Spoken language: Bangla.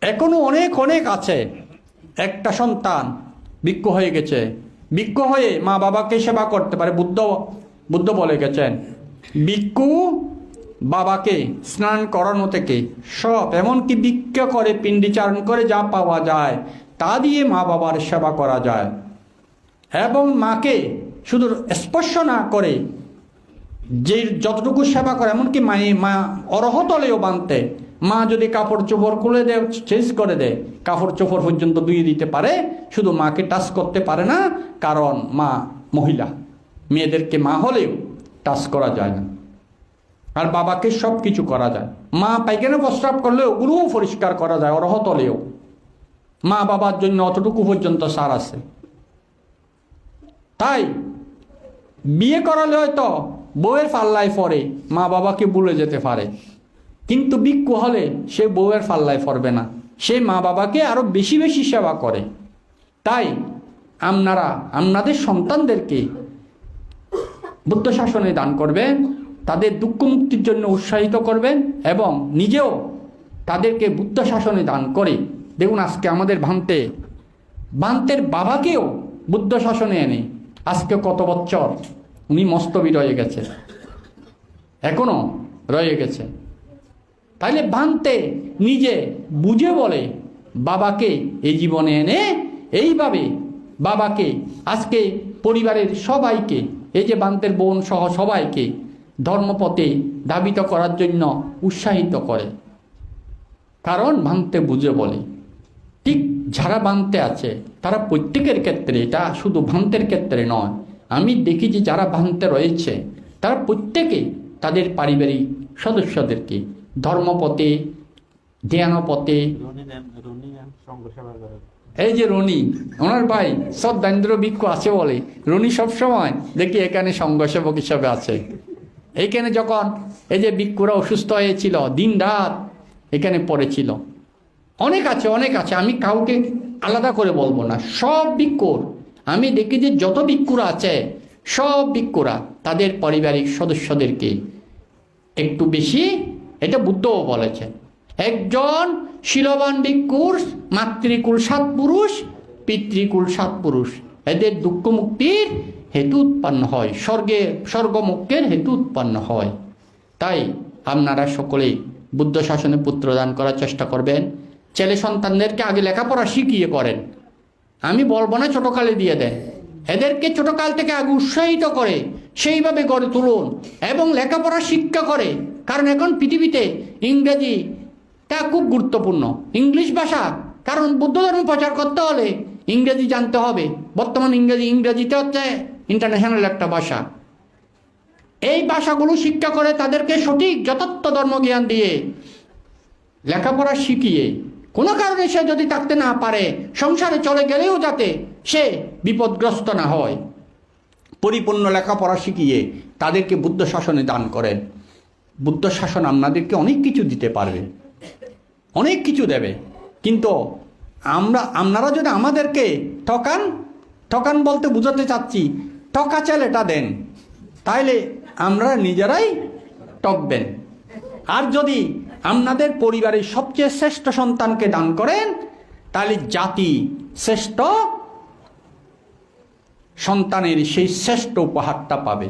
এখনও অনেক অনেক আছে। একটা সন্তান বিক্ষ হয়ে গেছে। বিক্ষ হয়ে মা বাবাকে সেবা করতে পারে, বুদ্ধ বুদ্ধ বলে গেছেন। বিক্ষু বাবাকে স্নান করানো থেকে সব, এমনকি বিক্ষ করে, পিণ্ডিচারণ করে যা পাওয়া যায়, তা দিয়ে মা বাবার সেবা করা যায়। এবং মাকে শুধু স্পর্শ না করে যে যতটুকু সেবা করে, এমনকি মায়ে, মা অরহতলেও বানতে মা যদি কাপড় চোপড় খুলে দেয়, চেঞ্জ করে দেয়, কাপড় চোপড় পর্যন্ত ধুয়ে দিতে পারে, শুধু মাকে টাচ করতে পারে না, কারণ মা মহিলা। মেয়েদেরকে মা হলেও টাচ করা যায় না। আর বাবাকে সব কিছু করা যায়। মা পায়খানা প্রস্রাব করলে ওগুলোও পরিষ্কার করা যায় অরহতলেও মা বাবার জন্য অতটুকু পর্যন্ত সার আছে। তাই বিয়ে করালে হয়তো বউয়ের পাল্লায় পরে মা বাবাকে ভুলে যেতে পারে। কিন্তু বিক্ষু হলে সে বউয়ের পাল্লায় ফরবে না। সে মা বাবাকে আরও বেশি বেশি সেবা করে। তাই আপনারা, আপনাদের সন্তানদেরকে বুদ্ধ শাসনে দান করবেন তাদের দুঃখ মুক্তির জন্য উৎসাহিত করবেন এবং নিজেও তাদেরকে বুদ্ধ শাসনে দান করে। দেখুন আজকে আমাদের ভান্তে, ভান্তের বাবাকেও বুদ্ধ শাসনে এনে আজকে কত বছর উনি মস্তবি রয়ে গেছে এখনও রয়ে গেছে তাইলে ভান্তে নিজে বুঝে বলে, বাবাকে এই জীবনে এনে এইভাবে বাবাকে, আজকে পরিবারের সবাইকে, এই যে বান্তের বোন সহ সবাইকে ধর্মপথে ধাবিত করার জন্য উৎসাহিত করে। কারণ ভাঙতে বুঝে বলে, ঠিক যারা ভাঙতে আছে, তারা প্রত্যেকের ক্ষেত্রে এটা শুধু ভাঙতের ক্ষেত্রে নয়। আমি দেখি যে যারা ভাঙতে রয়েছে, তারা প্রত্যেকে তাদের পারিবারিক সদস্যদেরকে ধর্মপথে করে এই যে রনি, ওনার ভাই সব দারিদ্র ভিক্ষু আছে বলে, রনি সবসময় দেখি এখানে সঙ্গসেবক হিসাবে আছে। এইখানে যখন এই যে ভিক্ষুরা অসুস্থ হয়েছিল দিন রাত এখানে পড়েছিল। অনেক আছে অনেক আছে, আমি কাউকে আলাদা করে বলব না। সব ভিক্ষুর, আমি দেখি যে যত ভিক্ষুরা আছে, সব ভিক্ষুরা তাদের পারিবারিক সদস্যদেরকে একটু বেশি এটা বুদ্ধও বলেছেন একজন শিলবান ভিক্ষুর মাতৃকুল সাত পুরুষ, পিতৃকুল সাত পুরুষ। এদের দুঃখ মুক্তির হেতু উৎপন্ন হয়, স্বর্গে স্বর্গমুখের হেতু উৎপন্ন হয়। তাই আপনারা সকলেই বুদ্ধ শাসনে পুত্রদান করার চেষ্টা করবেন। ছেলে সন্তানদেরকে আগে লেখাপড়া শিখিয়ে করেন। আমি বলব না ছোটকালে দিয়ে দেন। এদেরকে ছোটকাল থেকে আগে উৎসাহিত করে সেইভাবে গড়ে তুলুন এবং লেখাপড়া শিক্ষা করে। কারণ এখন পৃথিবীতে ইংরেজিটা খুব গুরুত্বপূর্ণ। ইংলিশ ভাষা, কারণ বুদ্ধ ধর্ম প্রচার করতে হলে ইংরেজি জানতে হবে। বর্তমান ইংরেজি ইংরেজিতে হচ্ছে ইন্টারন্যাশনাল একটা ভাষা। এই ভাষাগুলো শিক্ষা করে তাদেরকে সঠিক যথার্থ ধর্মজ্ঞান দিয়ে লেখাপড়া শিখিয়ে, কোনো কারণে সে যদি থাকতে না পারে, সংসারে চলে গেলেও যাতে সে বিপদগ্রস্ত না হয়। পরিপূর্ণ লেখাপড়া শিখিয়ে তাদেরকে বুদ্ধ শাসনে দান করেন। বুদ্ধ শাসন আপনাদেরকে অনেক কিছু দিতে পারবে। অনেক কিছু দেবে। কিন্তু আমরা আপনারা যদি আমাদেরকে ঠকান ঠকান বলতে বুঝাতে চাচ্ছি টকা চালেটা দেন, তাইলে আমরা নিজেরাই টকবেন আর যদি আপনাদের পরিবারের সবচেয়ে শ্রেষ্ঠ সন্তানকে দান করেন তাহলে জাতি শ্রেষ্ঠ সন্তানের সেই শ্রেষ্ঠ উপহারটা পাবে।